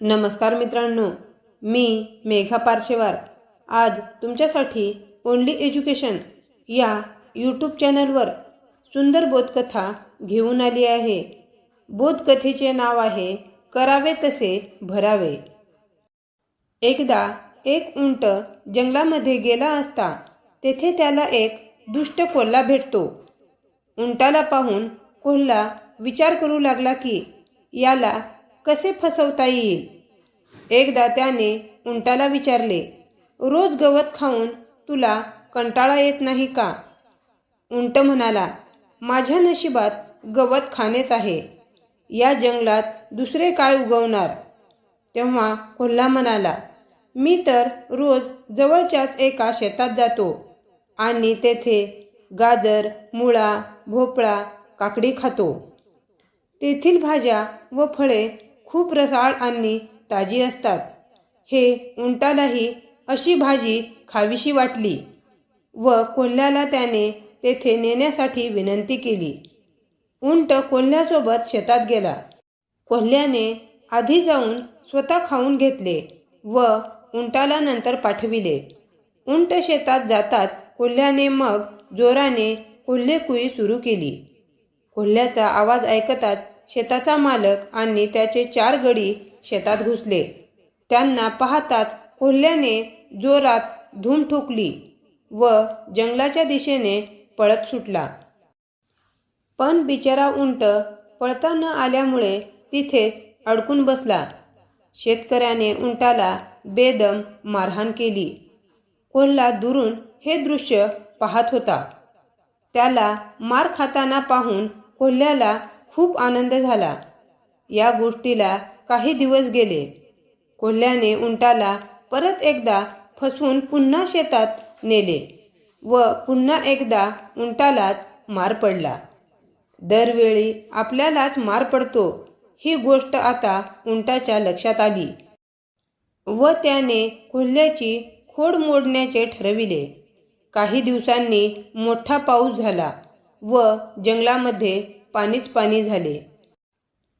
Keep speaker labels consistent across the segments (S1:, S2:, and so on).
S1: नमस्कार मित्रांनो मी मेघा पारशेवार. आज तुमच्यासाठी ओनली एज्युकेशन या यूट्यूब चॅनलवर सुंदर बोधकथा घेऊन आली आहे. बोधकथेचे नाव आहे करावे तसे भरावे. एकदा एक उंट जंगलामध्ये गेला असता तेथे त्याला एक दुष्ट कोल्हा भेटतो. उंटाला पाहून कोल्हा विचार करू लागला की याला कसे फसवता येईल? एकदा त्याने उंटाला विचारले रोज गवत खाऊन तुला कंटाळा येत नाही का? उंट म्हणाला माझ्या नशिबात गवत खाणेच आहे. या जंगलात दुसरे काय उगवणार? तेव्हा कोल्हा म्हणाला मी तर रोज जवळच्याच एका शेतात जातो आणि तेथे गाजर मुळा भोपळा काकडी खातो. तेथील भाज्या व फळे खूप रसाळ आणि ताजी असतात. हे उंटालाही अशी भाजी खावीशी वाटली व कोल्ह्याला त्याने तेथे नेण्यासाठी विनंती केली. उंट कोल्ह्यासोबत शेतात गेला. कोल्ह्याने आधी जाऊन स्वतः खाऊन घेतले व उंटाला नंतर पाठविले. उंट शेतात जाताच कोल्ह्याने मग जोराने कोल्हेकुई सुरू केली. कोल्ह्याचा आवाज ऐकताच शेताचा मालक आणि त्याचे चार गडी शेतात घुसले. त्यांना पाहताच कोल्ह्याने जोरात धूम ठोकली व जंगलाच्या दिशेने पळत सुटला. पण बिचारा उंट पळता न आल्यामुळे तिथेच अडकून बसला. शेतकऱ्याने उंटाला बेदम मारहाण केली. कोल्हा दुरून हे दृश्य पाहत होता. त्याला मार खाताना पाहून कोल्ह्याला खूप आनंद झाला. या गोष्टीला काही दिवस गेले. कोल्ह्याने उंटाला परत एकदा फसवून पुन्हा शेतात नेले व पुन्हा एकदा उंटालाच मार पडला. दरवेळी आपल्यालाच मार पडतो ही गोष्ट आता उंटाच्या लक्षात आली व त्याने कोल्ह्याची खोड मोडण्याचे ठरविले. काही दिवसांनी मोठा पाऊस झाला व जंगलामध्ये पाणीच पाणी झाले.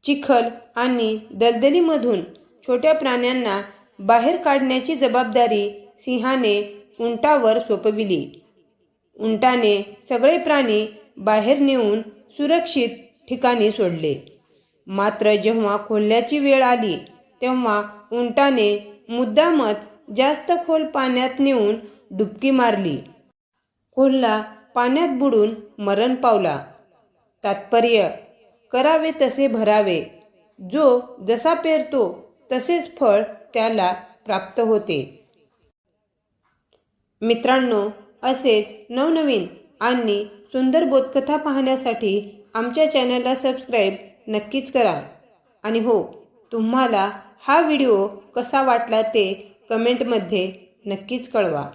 S1: चिखल आणि दलदलीमधून छोट्या प्राण्यांना बाहेर काढण्याची जबाबदारी सिंहाने उंटावर सोपविली. उंटाने सगळे प्राणी बाहेर नेऊन सुरक्षित ठिकाणी सोडले. मात्र जेव्हा खोलल्याची वेळ आली तेव्हा उंटाने मुद्दामच जास्त खोल पाण्यात नेऊन डुबकी मारली. कोल्हा पाण्यात बुडून मरण पावला. तात्पर्य. करावे तसे भरावे. जो जसा पेरतो तसेच फळ त्याला प्राप्त होते. मित्रांनो असेच नवनवीन आणि सुंदर बोधकथा पाहण्यासाठी आमच्या चॅनलला सबस्क्राईब नक्कीच करा. आणि हो तुम्हाला हा व्हिडिओ कसा वाटला ते कमेंटमध्ये नक्कीच कळवा.